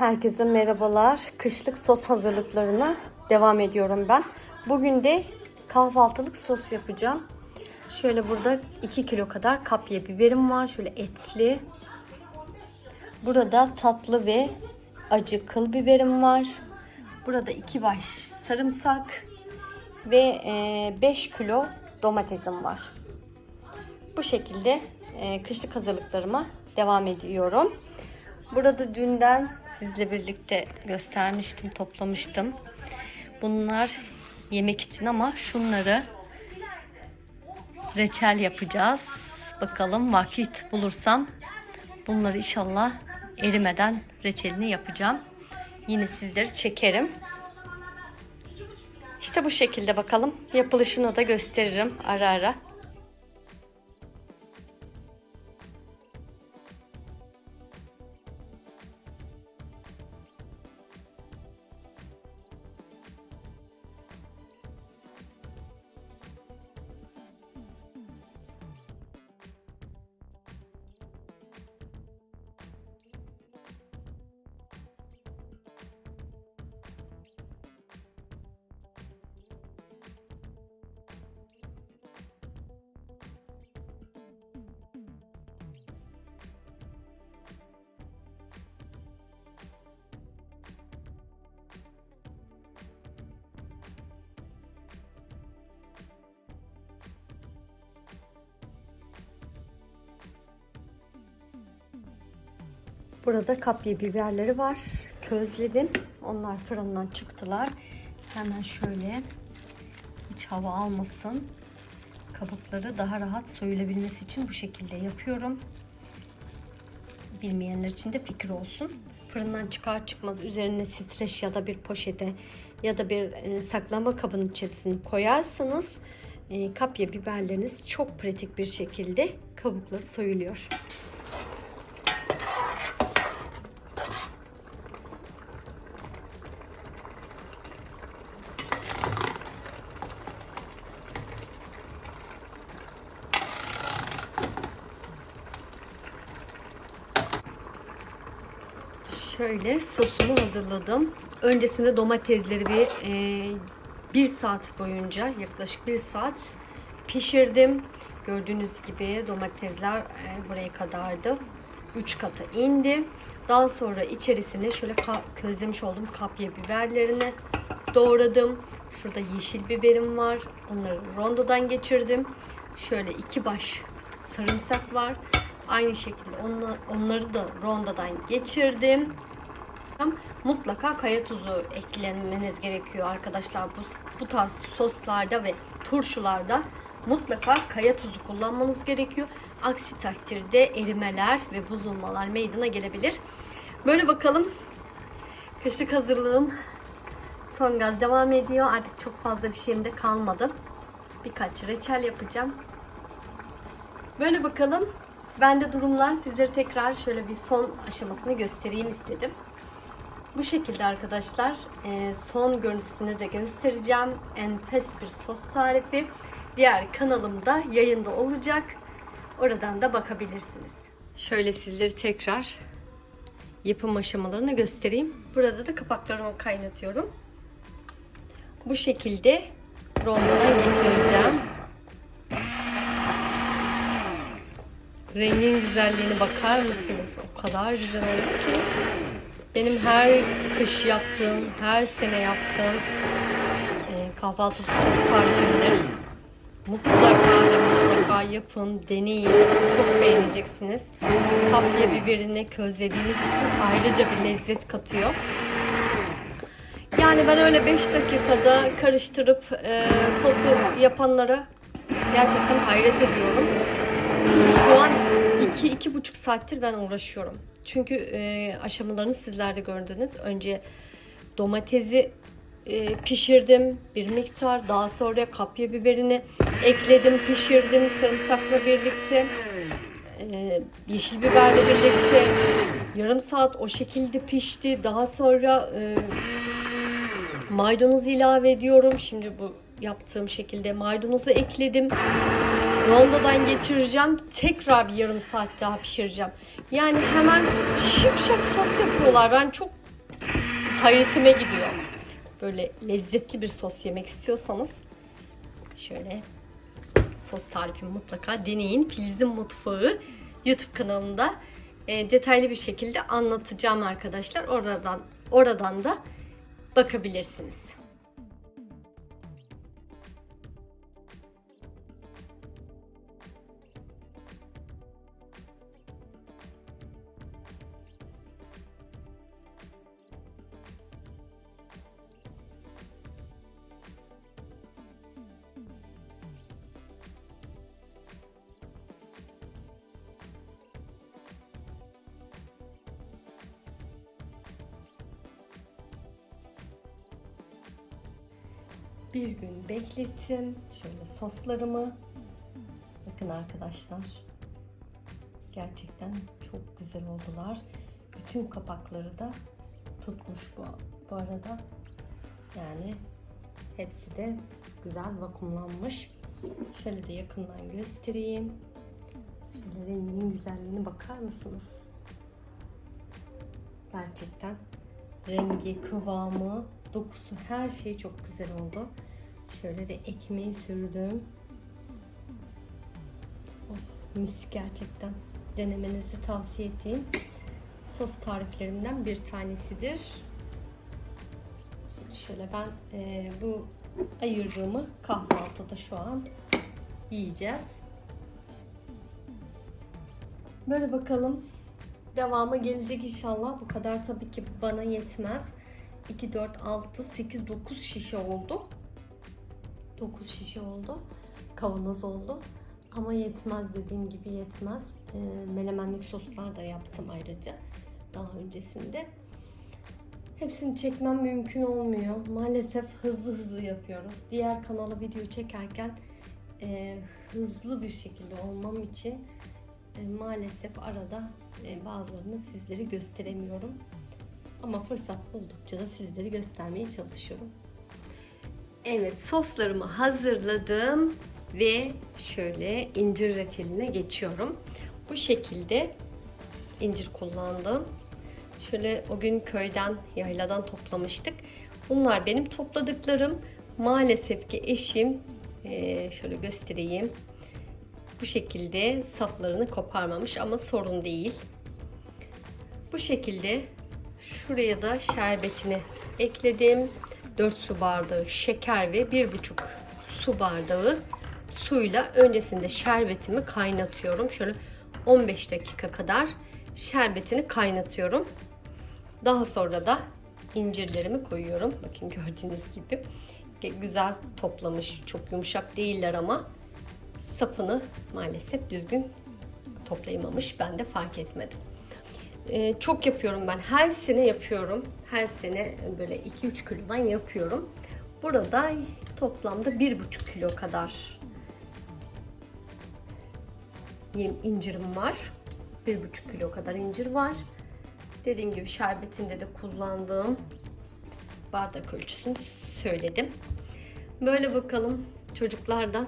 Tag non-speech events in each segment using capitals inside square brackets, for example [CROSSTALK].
Herkese merhabalar. Kışlık sos hazırlıklarına devam ediyorum ben. Bugün de kahvaltılık sos yapacağım. Şöyle burada 2 kilo kadar kapya biberim var. Şöyle etli. Burada tatlı ve acı kıl biberim var. Burada 2 baş sarımsak ve 5 kilo domatesim var. Bu şekilde e, kışlık hazırlıklarıma devam ediyorum. Burada dünden sizle birlikte göstermiştim, toplamıştım. Bunlar yemek için ama şunları reçel yapacağız. Bakalım vakit bulursam bunları inşallah erimeden reçelini yapacağım. Yine sizleri çekerim. İşte bu şekilde bakalım. Yapılışını da gösteririm ara ara. Burada kapya biberleri var. Közledim. Onlar fırından çıktılar. Hemen şöyle hiç hava almasın. Kabukları daha rahat soyulabilmesi için bu şekilde yapıyorum. Bilmeyenler için de fikir olsun. Fırından çıkar çıkmaz üzerine streç ya da bir poşete ya da bir e, saklama kabının içerisine koyarsanız e, kapya biberleriniz çok pratik bir şekilde kabukları soyuluyor. Şöyle sosumu hazırladım. Öncesinde domatesleri bir e, bir saat boyunca yaklaşık bir saat pişirdim. Gördüğünüz gibi domatesler e, buraya kadardı. 3 kata indi. Daha sonra içerisine şöyle közlemiş olduğum kapya biberlerini doğradım. Şurada yeşil biberim var. Onları rondodan geçirdim. Şöyle iki baş sarımsak var. Aynı şekilde onları, da rondodan geçirdim. Mutlaka kaya tuzu eklemeniz gerekiyor arkadaşlar. Bu, bu tarz soslarda ve turşularda mutlaka kaya tuzu kullanmanız gerekiyor. Aksi takdirde erimeler ve bozulmalar meydana gelebilir. Böyle bakalım. Kışlık hazırlığım son gaz devam ediyor. Artık çok fazla bir şeyim de kalmadı. Birkaç reçel yapacağım. Böyle bakalım. Bende durumlar sizlere tekrar şöyle bir son aşamasını göstereyim istedim. Bu şekilde arkadaşlar e, son görüntüsünü de göstereceğim. Enfes bir sos tarifi. Diğer kanalımda yayında olacak. Oradan da bakabilirsiniz. Şöyle sizleri tekrar yapım aşamalarını göstereyim. Burada da kapaklarımı kaynatıyorum. Bu şekilde rondona geçireceğim. Rengin güzelliğine bakar mısınız? O kadar güzel oldu ki. Benim her kış yaptığım, her sene yaptığım e, kahvaltılık sos tarifimdir. Mutlaka mutlaka yapın, deneyin. Çok beğeneceksiniz. Kapya biberini közlediğiniz için ayrıca bir lezzet katıyor. Yani ben öyle 5 dakikada karıştırıp e, sosu yapanlara gerçekten hayret ediyorum. Şu an 2-2,5 saattir ben uğraşıyorum. Çünkü e, aşamalarını sizler de gördünüz. Önce domatesi e, pişirdim bir miktar. Daha sonra kapya biberini ekledim, pişirdim sarımsakla birlikte. E, yeşil biberle birlikte. Yarım saat o şekilde pişti. Daha sonra e, maydanoz ilave ediyorum. Şimdi bu yaptığım şekilde maydanozu ekledim. Rondodan geçireceğim. Tekrar bir yarım saat daha pişireceğim. Yani hemen şipşak sos yapıyorlar. Ben çok hayretime gidiyor. Böyle lezzetli bir sos yemek istiyorsanız şöyle sos tarifimi mutlaka deneyin. Filiz'in Mutfağı YouTube kanalında e, detaylı bir şekilde anlatacağım arkadaşlar. Oradan oradan da bakabilirsiniz. Bir gün beklettim. Şöyle soslarımı. Bakın arkadaşlar. Gerçekten çok güzel oldular. Bütün kapakları da tutmuş bu, bu arada. Yani hepsi de güzel vakumlanmış. Şöyle de yakından göstereyim. Şöyle renginin güzelliğine bakar mısınız? Gerçekten rengi, kıvamı, dokusu her şey çok güzel oldu. Şöyle de ekmeği sürdüm. Oh, mis gerçekten. Denemenizi tavsiye ettiğim sos tariflerimden bir tanesidir. Şimdi şöyle ben e, bu ayırdığımı kahvaltıda şu an yiyeceğiz. Böyle bakalım. Devamı gelecek inşallah. Bu kadar tabii ki bana yetmez. 2, 4, 6, 8, 9 şişe oldu. 9 şişe oldu. Kavanoz oldu. Ama yetmez dediğim gibi yetmez. E, melemenlik soslar da yaptım ayrıca daha öncesinde. Hepsini çekmem mümkün olmuyor. Maalesef hızlı hızlı yapıyoruz. Diğer kanala video çekerken e, hızlı bir şekilde olmam için e, maalesef arada e, bazılarını sizlere gösteremiyorum. Ama fırsat buldukça da sizlere göstermeye çalışıyorum. Evet soslarımı hazırladım ve şöyle incir reçeline geçiyorum. Bu şekilde incir kullandım. Şöyle o gün köyden, yayladan toplamıştık. Bunlar benim topladıklarım. Maalesef ki eşim, eee, şöyle göstereyim. Bu şekilde saplarını koparmamış ama sorun değil. Bu şekilde şuraya da şerbetini ekledim. 4 su bardağı şeker ve 1,5 su bardağı suyla öncesinde şerbetimi kaynatıyorum. Şöyle 15 dakika kadar şerbetini kaynatıyorum. Daha sonra da incirlerimi koyuyorum. Bakın gördüğünüz gibi güzel toplamış. Çok yumuşak değiller ama sapını maalesef düzgün toplayamamış. Ben de fark etmedim. Ee, çok yapıyorum ben. Her sene yapıyorum. Her sene böyle 2-3 kilodan yapıyorum. Burada toplamda 1,5 kilo kadar incirim var. 1,5 kilo kadar incir var. Dediğim gibi şerbetinde de kullandığım bardak ölçüsünü söyledim. Böyle bakalım çocuklar da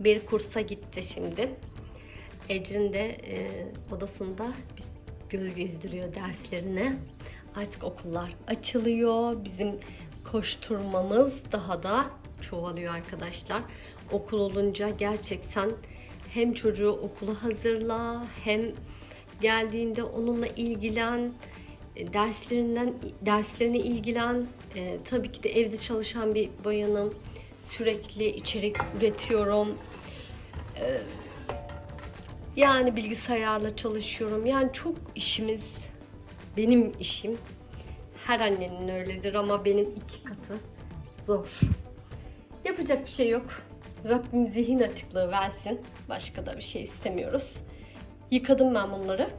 bir kursa gitti şimdi. Ecrin de e, odasında biz göz gezdiriyor derslerine. Artık okullar açılıyor. Bizim koşturmamız daha da çoğalıyor arkadaşlar. Okul olunca gerçekten hem çocuğu okula hazırla hem geldiğinde onunla ilgilen e, derslerinden derslerine ilgilen e, tabii ki de evde çalışan bir bayanım sürekli içerik üretiyorum e, yani bilgisayarla çalışıyorum yani çok işimiz benim işim her annenin öyledir ama benim iki katı zor yapacak bir şey yok Rabbim zihin açıklığı versin başka da bir şey istemiyoruz Yıkadım ben bunları.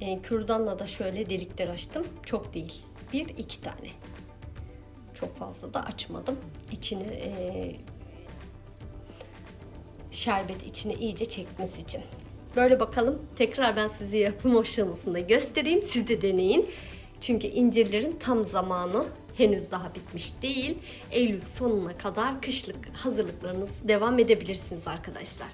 E, kürdanla da şöyle delikler açtım. Çok değil. Bir iki tane. Çok fazla da açmadım. İçini e, şerbet içine iyice çekmesi için. Böyle bakalım. Tekrar ben size yapım aşamasında göstereyim. Siz de deneyin. Çünkü incirlerin tam zamanı henüz daha bitmiş değil. Eylül sonuna kadar kışlık hazırlıklarınız devam edebilirsiniz arkadaşlar.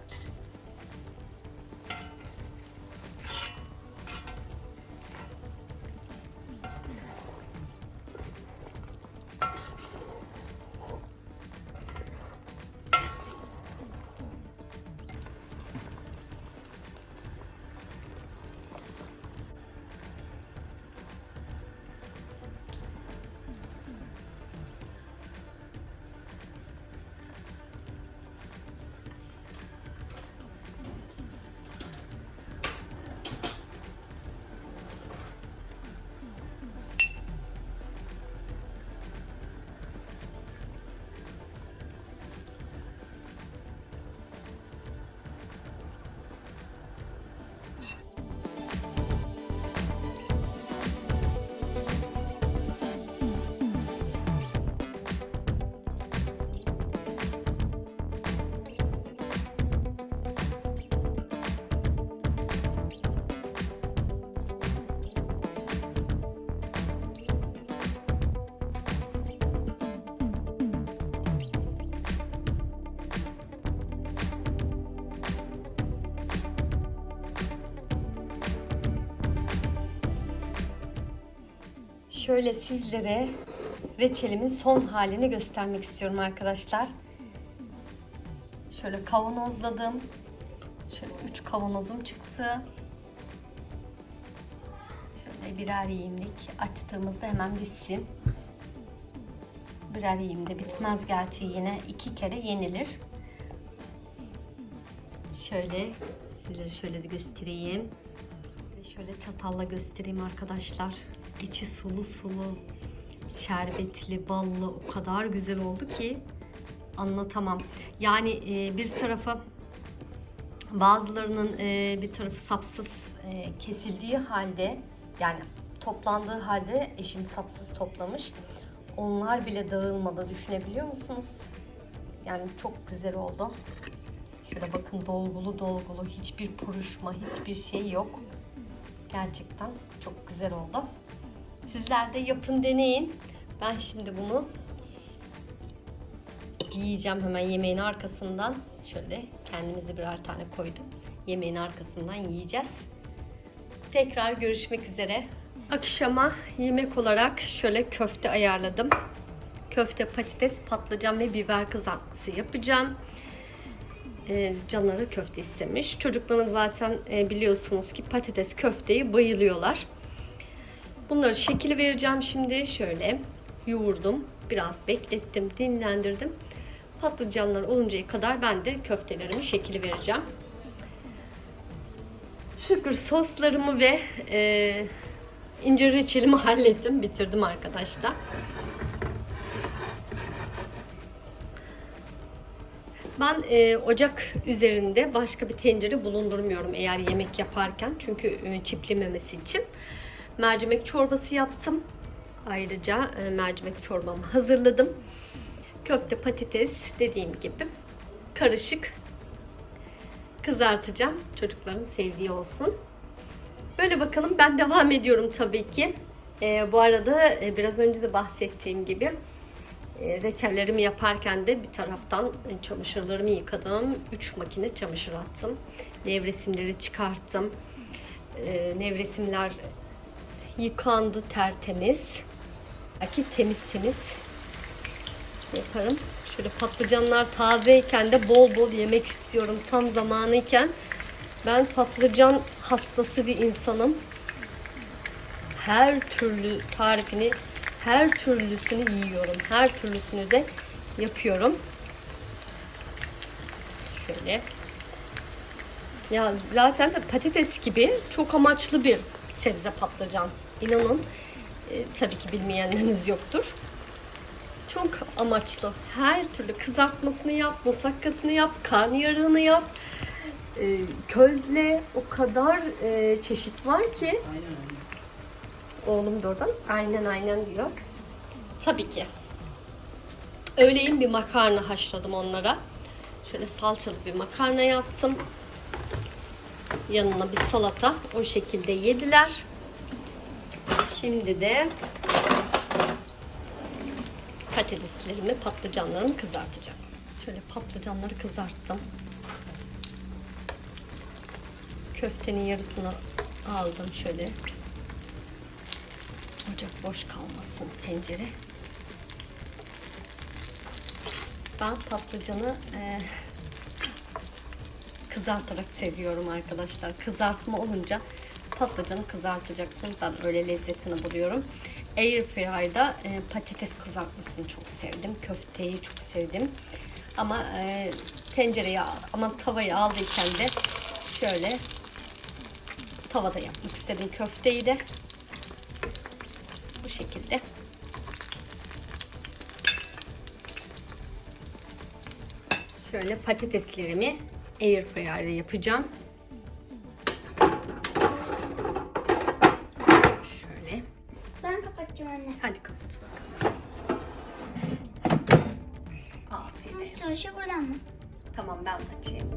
Şöyle sizlere reçelimin son halini göstermek istiyorum arkadaşlar. Şöyle kavanozladım. Şöyle 3 kavanozum çıktı. Şöyle birer yiyimlik açtığımızda hemen bitsin. Birer yiyimde bitmez gerçi yine iki kere yenilir. Şöyle sizlere şöyle de göstereyim. Şöyle çatalla göstereyim arkadaşlar. İçi sulu sulu, şerbetli, ballı o kadar güzel oldu ki anlatamam. Yani e, bir tarafı bazılarının e, bir tarafı sapsız e, kesildiği halde yani toplandığı halde eşim sapsız toplamış. Onlar bile dağılmadı düşünebiliyor musunuz? Yani çok güzel oldu. Şöyle bakın dolgulu dolgulu hiçbir puruşma hiçbir şey yok. Gerçekten çok güzel oldu. Sizler de yapın deneyin. Ben şimdi bunu yiyeceğim hemen yemeğin arkasından. Şöyle kendimize birer tane koydum. Yemeğin arkasından yiyeceğiz. Tekrar görüşmek üzere. Akşama yemek olarak şöyle köfte ayarladım. Köfte, patates, patlıcan ve biber kızartması yapacağım. Ee, canları köfte istemiş. Çocukların zaten e, biliyorsunuz ki patates köfteyi bayılıyorlar. Bunları şekil vereceğim şimdi. Şöyle yoğurdum. Biraz beklettim, dinlendirdim. Patlıcanlar oluncaya kadar ben de köftelerimi şekil vereceğim. Şükür soslarımı ve e, incir reçelimi [LAUGHS] hallettim. Bitirdim arkadaşlar. Ben e, ocak üzerinde başka bir tencere bulundurmuyorum eğer yemek yaparken. Çünkü e, çiplememesi için. Mercimek çorbası yaptım. Ayrıca e, mercimek çorbamı hazırladım. Köfte, patates dediğim gibi karışık kızartacağım. Çocukların sevdiği olsun. Böyle bakalım ben devam ediyorum tabii ki. E, bu arada e, biraz önce de bahsettiğim gibi e, reçellerimi yaparken de bir taraftan e, çamaşırlarımı yıkadım. 3 makine çamaşır attım. Nevresimleri çıkarttım. E, nevresimler yıkandı tertemiz. Belki temiz temiz yaparım. Şöyle patlıcanlar tazeyken de bol bol yemek istiyorum tam zamanıyken. Ben patlıcan hastası bir insanım. Her türlü tarifini, her türlüsünü yiyorum. Her türlüsünü de yapıyorum. Şöyle. Ya zaten de patates gibi çok amaçlı bir sebze patlıcan. İnanın e, tabii ki bilmeyenleriniz yoktur. Çok amaçlı. Her türlü kızartmasını yap, musakkasını yap, karnıyarığını yap. E, közle o kadar e, çeşit var ki. Oğlum da oradan aynen aynen diyor. Tabii ki. Öğleyin bir makarna haşladım onlara. Şöyle salçalı bir makarna yaptım. Yanına bir salata. O şekilde yediler. Şimdi de patateslerimi, patlıcanlarımı kızartacağım. Şöyle patlıcanları kızarttım. Köftenin yarısını aldım şöyle. Ocak boş kalmasın tencere. Ben patlıcanı e, kızartarak seviyorum arkadaşlar. Kızartma olunca patlıcanı kızartacaksın. Ben öyle lezzetini buluyorum. Airfryer'da e, patates kızartmasını çok sevdim. Köfteyi çok sevdim. Ama e, tencereye ama tavayı aldıyken de şöyle tavada yapmak istedim köfteyi de. Bu şekilde. Şöyle patateslerimi airfryer'da yapacağım. Anne. Hadi kapat bakalım. Aferin. Nasıl çalışıyor buradan mı? Tamam ben açayım.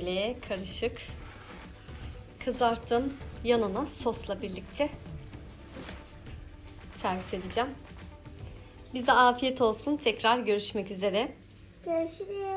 Şöyle karışık kızarttım. Yanına sosla birlikte servis edeceğim. Bize afiyet olsun. Tekrar görüşmek üzere. Görüşürüz.